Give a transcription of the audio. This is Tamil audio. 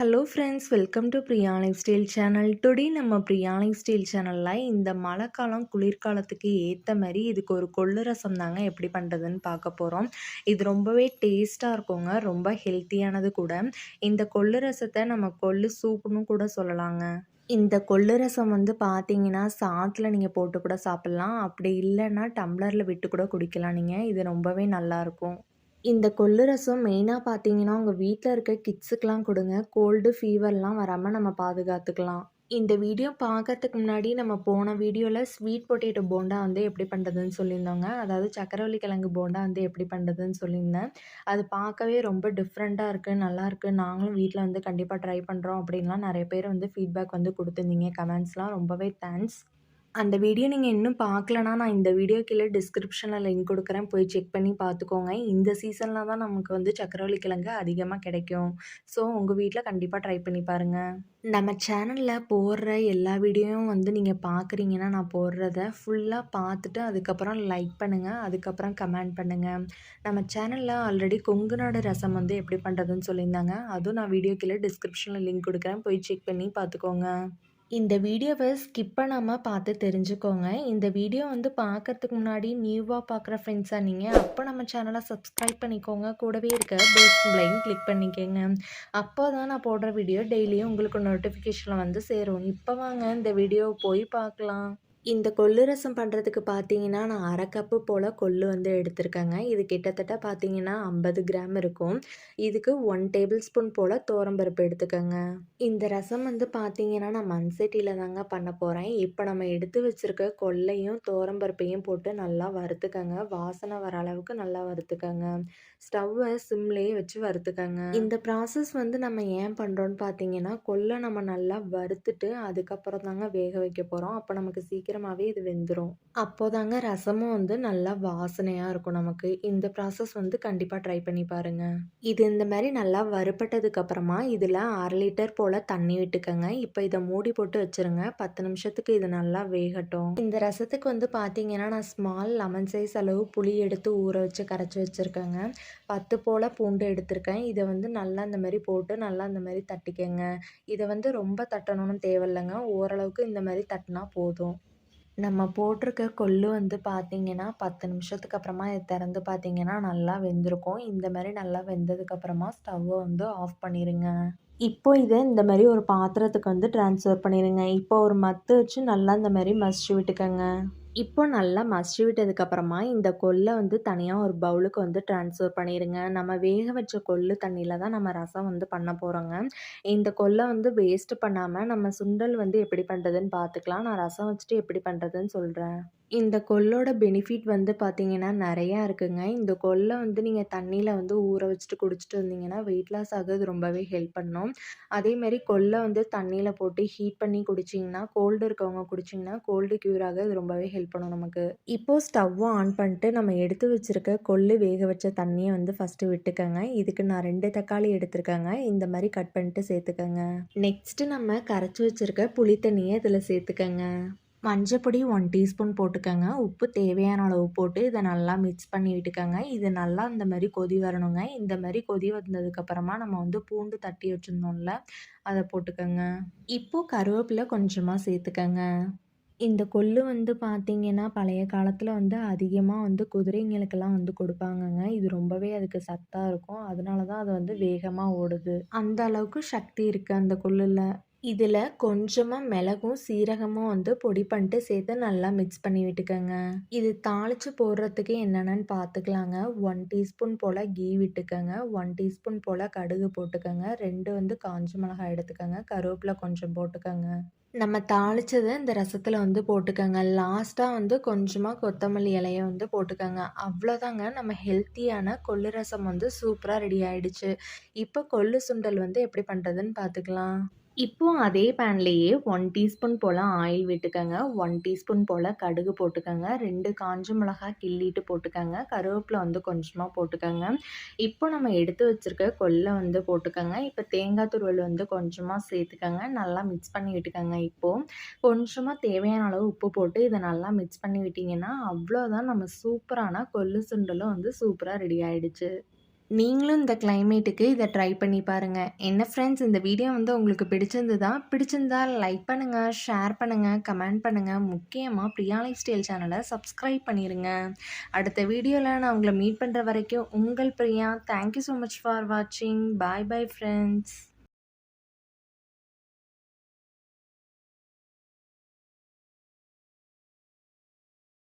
Hello friends welcome to Priya style channel today நம்ம பிரியா ஸ்டைல் சேனலில் இந்த மழைக்காலம் குளிர்காலத்துக்கு ஏற்ற மாதிரி இதுக்கு ஒரு கொள்ளு ரசம் தாங்க எப்படி பண்ணுறதுன்னு பார்க்க போகிறோம் இது ரொம்பவே டேஸ்ட்டாக இருக்குங்க ரொம்ப ஹெல்த்தியானது கூட. இந்த கொள்ளு ரசத்தை நம்ம கொள்ளு சூப்புன்னு கூட சொல்லலாங்க. இந்த கொள்ளு ரசம் வந்து பார்த்தீங்கன்னா சாத்தில் நீங்கள் போட்டு கூட சாப்பிட்லாம். அப்படி இல்லைன்னா டம்ளரில் விட்டு கூட குடிக்கலாம் நீங்கள் இது ரொம்பவே நல்லாயிருக்கும் இந்த கொள்ளு ரசம் மெயினாக பார்த்தீங்கன்னா உங்கள் வீட்டில் இருக்க கிட்ஸுக்கெலாம் கொடுங்க. கோல்டு ஃபீவர்லாம் வராமல் நம்ம பாதுகாத்துக்கலாம். இந்த வீடியோ பார்க்கறதுக்கு முன்னாடி நம்ம போன வீடியோவில் ஸ்வீட் பொட்டேட்டோ போண்டா வந்து எப்படி பண்ணுறதுன்னு சொல்லியிருந்தோங்க. அதாவது சக்கரவள்ளி கிழங்கு போண்டா வந்து எப்படி பண்ணுறதுன்னு சொல்லியிருந்தேன். அது பார்க்கவே ரொம்ப டிஃப்ரெண்ட்டாக இருக்குது நல்லாயிருக்கு நாங்களும் வீட்டில் வந்து கண்டிப்பாக ட்ரை பண்ணுறோம் அப்படின்லாம் நிறைய பேர் வந்து ஃபீட்பேக் வந்து கொடுத்துருந்தீங்க. கமெண்ட்ஸ்லாம் ரொம்பவே தேங்க்ஸ் அந்த வீடியோ நீங்கள் இன்னும் பார்க்கலனா நான் இந்த வீடியோ கீழே டிஸ்கிரிப்ஷனில் லிங்க் கொடுக்குறேன். போய் செக் பண்ணி பார்த்துக்கோங்க. இந்த சீசனில் தான் நமக்கு வந்து சக்கரவள்ளி கிழங்கு அதிகமாக கிடைக்கும். ஸோ உங்கள் வீட்டில் கண்டிப்பாக ட்ரை பண்ணி பாருங்கள் நம்ம சேனலில் போடுற எல்லா வீடியோவும் வந்து நீங்கள் பார்க்குறீங்கன்னா நான் போடுறத ஃபுல்லாக பார்த்துட்டு அதுக்கப்புறம் லைக் பண்ணுங்கள் அதுக்கப்புறம் கமெண்ட் பண்ணுங்கள் நம்ம சேனலில் ஆல்ரெடி கொங்கு நாடு ரசம் வந்து எப்படி பண்ணுறதுன்னு சொல்லியிருந்தாங்க. அதுவும் நான் வீடியோ கீழே டிஸ்கிரிப்ஷனில் லிங்க் கொடுக்குறேன். போய் செக் பண்ணி பார்த்துக்கோங்க. இந்த வீடியோவை ஸ்கிப் பண்ணாமல் பார்த்து தெரிஞ்சுக்கோங்க. இந்த வீடியோ வந்து பார்க்கறதுக்கு முன்னாடி நியூவாக பார்க்குற ஃப்ரெண்ட்ஸாக நீங்கள் அப்போ நம்ம சேனலை சப்ஸ்கிரைப் பண்ணிக்கோங்க. கூடவே இருக்க பெல் சிம்லையும் கிளிக் பண்ணிக்கோங்க. அப்போ தான் நான் போடுற வீடியோ டெய்லியும் உங்களுக்கு நோட்டிஃபிகேஷனில் வந்து சேரும். இப்போ வாங்க இந்த வீடியோவை போய் பார்க்கலாம். இந்த கொள்ளு ரசம் பண்ணுறதுக்கு பார்த்தீங்கன்னா நான் அரை கப்பு போல் கொள்ளு வந்து எடுத்திருக்கேங்க. இது கிட்டத்தட்ட பார்த்தீங்கன்னா ஐம்பது கிராம் இருக்கும். இதுக்கு ஒன் டேபிள் ஸ்பூன் போல் தோரம்பருப்பு எடுத்துக்கோங்க. இந்த ரசம் வந்து பார்த்தீங்கன்னா நான் மண் சட்டியில் தாங்க பண்ண போகிறேன் இப்போ நம்ம எடுத்து வச்சுருக்க கொள்ளையும் தோரம்பருப்பையும் போட்டு நல்லா வறுத்துக்கோங்க. வாசனை வர அளவுக்கு நல்லா வறுத்துக்கோங்க. ஸ்டவ்வை சிம்லேயே வச்சு வறுத்துக்கோங்க. இந்த ப்ராசஸ் வந்து நம்ம ஏன் பண்ணுறோன்னு பார்த்தீங்கன்னா கொள்ளை நம்ம நல்லா வறுத்துட்டு அதுக்கப்புறம் தாங்க வேக வைக்க போகிறோம் அப்போ நமக்கு சீக்கிரம் சீக்கிரமாகவே இது வெந்துடும் அப்போதாங்க ரசமும் வந்து நல்லா வாசனையாக இருக்கும் நமக்கு. இந்த ப்ராசஸ் வந்து கண்டிப்பாக ட்ரை பண்ணி பாருங்கள் இது இந்த மாதிரி நல்லா வறுபட்டதுக்கப்புறமா இதில் அரை லிட்டர் போல் தண்ணி விட்டுக்கோங்க. இப்போ இதை மூடி போட்டு வச்சுருங்க. பத்து நிமிஷத்துக்கு இது நல்லா வேகட்டும். இந்த ரசத்துக்கு வந்து பார்த்தீங்கன்னா நான் ஸ்மால் லெமன் சைஸ் அளவு புளி எடுத்து ஊற வச்சு கரைச்சி வச்சுருக்கேங்க. பத்து போல் பூண்டு எடுத்திருக்கேன். இதை வந்து நல்லா இந்த மாதிரி போட்டு நல்லா இந்த மாதிரி தட்டிக்கங்க. இதை வந்து ரொம்ப தட்டணும்னு தேவையில்லைங்க. ஓரளவுக்கு இந்த மாதிரி தட்டினா போதும். நம்ம போட்டிருக்க கொள்ளு வந்து பார்த்திங்கன்னா பத்து நிமிஷத்துக்கு அப்புறமா இதை திறந்து பார்த்திங்கன்னா நல்லா வெந்திருக்கும். இந்த மாதிரி நல்லா வெந்ததுக்கப்புறமா ஸ்டவ்வை வந்து ஆஃப் பண்ணிடுங்க இப்போ இதை இந்த மாதிரி ஒரு பாத்திரத்துக்கு வந்து ட்ரான்ஸ்ஃபர் பண்ணிடுங்க இப்போ ஒரு மத்து வச்சு நல்லா இந்த மாதிரி மசிச்சு விட்டுக்கோங்க. இப்போ நல்லா மசிச்சு விட்டதுக்கப்புறமா இந்த கொல்லை வந்து தனியாக ஒரு பவுலுக்கு வந்து ட்ரான்ஸ்ஃபர் பண்ணிடுங்க நம்ம வேக வச்ச கொள்ளு தண்ணியில் தான் நம்ம ரசம் வந்து பண்ண போகிறோங்க இந்த கொல்லை வந்து வேஸ்ட் பண்ணாமல் நம்ம சுண்டல் வந்து எப்படி பண்ணுறதுன்னு பார்த்துக்கலாம் நான் ரசம் வச்சுட்டு எப்படி பண்ணுறதுன்னு சொல்கிறேன் இந்த கொள்ளோட பெனிஃபிட் வந்து பார்த்தீங்கன்னா நிறையா இருக்குங்க. இந்த கொல்லை வந்து நீங்கள் தண்ணியில் வந்து ஊற வச்சுட்டு குடிச்சிட்டு வந்தீங்கன்னா வெயிட் லாஸ் ஆகுது ரொம்பவே ஹெல்ப் பண்ணும். அதேமாரி கொல்லை வந்து தண்ணியில் போட்டு ஹீட் பண்ணி குடிச்சிங்கன்னா கோல்டு இருக்கவங்க குடிச்சிங்கன்னா கோல்டு க்யூர் ஆக இது ரொம்பவே ஹெல்ப் பண்ணும் நமக்கு. இப்போது ஸ்டவ்வும் ஆன் பண்ணிட்டு நம்ம எடுத்து வச்சுருக்க கொள்ளு வேக வச்ச தண்ணியை வந்து ஃபஸ்ட்டு விட்டுக்கோங்க. இதுக்கு நான் ரெண்டு தக்காளி எடுத்துருக்கேங்க. இந்த மாதிரி கட் பண்ணிட்டு சேர்த்துக்கோங்க. நெக்ஸ்ட்டு நம்ம கரைச்சி வச்சுருக்க புளி தண்ணியை இதில் சேர்த்துக்கோங்க. மஞ்சப்பொடி ஒன் டீஸ்பூன் போட்டுக்கோங்க. உப்பு தேவையான அளவு போட்டு இதை நல்லா மிக்ஸ் பண்ணி விட்டுக்கோங்க. இது நல்லா இந்த மாதிரி கொதி வரணுங்க. இந்த மாதிரி கொதி வந்ததுக்கப்புறமா நம்ம வந்து பூண்டு தட்டி வச்சுருந்தோம்ல அதை போட்டுக்கோங்க. இப்போது கருவேப்பிலை கொஞ்சமாக சேர்த்துக்கோங்க. இந்த கொள்ளு வந்து பார்த்திங்கன்னா பழைய காலத்தில் வந்து அதிகமாக வந்து குதிரைங்களுக்கெல்லாம் வந்து கொடுப்பாங்கங்க. இது ரொம்பவே அதுக்கு சத்தாக இருக்கும். அதனால தான் அது வந்து வேகமாக ஓடுது. அந்த அளவுக்கு சக்தி இருக்குது அந்த கொள்ளில். இதில் கொஞ்சமாக மிளகும் சீரகமும் வந்து பொடி பண்ணிட்டு சேர்த்து நல்லா மிக்ஸ் பண்ணி விட்டுக்கோங்க. இது தாளித்து போடுறதுக்கு என்னென்னு பார்த்துக்கலாங்க ஒன் டீஸ்பூன் போல் கீ விட்டுக்கோங்க. ஒன் டீஸ்பூன் போல் கடுகு போட்டுக்கோங்க. ரெண்டு வந்து காஞ்ச மிளகாய் எடுத்துக்கோங்க. கருவேப்பிலை கொஞ்சம் போட்டுக்கோங்க. நம்ம தாளித்ததை இந்த ரசத்தில் வந்து போட்டுக்கோங்க. லாஸ்ட்டாக வந்து கொஞ்சமாக கொத்தமல்லி இலையை வந்து போட்டுக்கோங்க. அவ்வளோதாங்க. நம்ம ஹெல்த்தியான கொள்ளு ரசம் வந்து சூப்பராக ரெடி ஆகிடுச்சு இப்போ கொள்ளு சுண்டல் வந்து எப்படி பண்ணுறதுன்னு பார்த்துக்கலாம் இப்போ அதே பேன்லேயே ஒன் டீஸ்பூன் போல் ஆயில் விட்டுக்கோங்க ஒன் டீஸ்பூன் போல் கடுகு போட்டுக்கோங்க ரெண்டு காஞ்ச மிளகாய் கிள்ளிட்டு போட்டுக்கோங்க கருவேப்பிலை வந்து கொஞ்சமாக போட்டுக்கோங்க. இப்போ நம்ம எடுத்து வச்சுருக்க கொல்லை வந்து போட்டுக்கோங்க. இப்போ தேங்காய் துருவல் வந்து கொஞ்சமாக சேர்த்துக்கோங்க. நல்லா மிக்ஸ் பண்ணி விட்டுக்கோங்க இப்போது கொஞ்சமாக தேவையான அளவு உப்பு போட்டு இதை நல்லா மிக்ஸ் பண்ணி விட்டிங்கன்னா அவ்வளோதான் நம்ம சூப்பரான கொல்லு சுண்டலும் வந்து சூப்பராக ரெடி ஆகிடுச்சு நீங்களும் இந்த கிளைமேட்டுக்கு இதை ட்ரை பண்ணி பாருங்கள் என்ன ஃப்ரெண்ட்ஸ் இந்த வீடியோ வந்து உங்களுக்கு பிடிச்சிருந்ததா? பிடிச்சிருந்தா லைக் பண்ணுங்கள் ஷேர் பண்ணுங்கள் கமெண்ட் பண்ணுங்கள் முக்கியமாக பிரியா லைஃப் ஸ்டைல் சேனலை சப்ஸ்கிரைப் பண்ணிடுங்க அடுத்த வீடியோவில் நான் உங்களை மீட் பண்ணுற வரைக்கும் உங்கள் Priya. Thank you so much for வாட்சிங் பாய் பாய் ஃப்ரெண்ட்ஸ்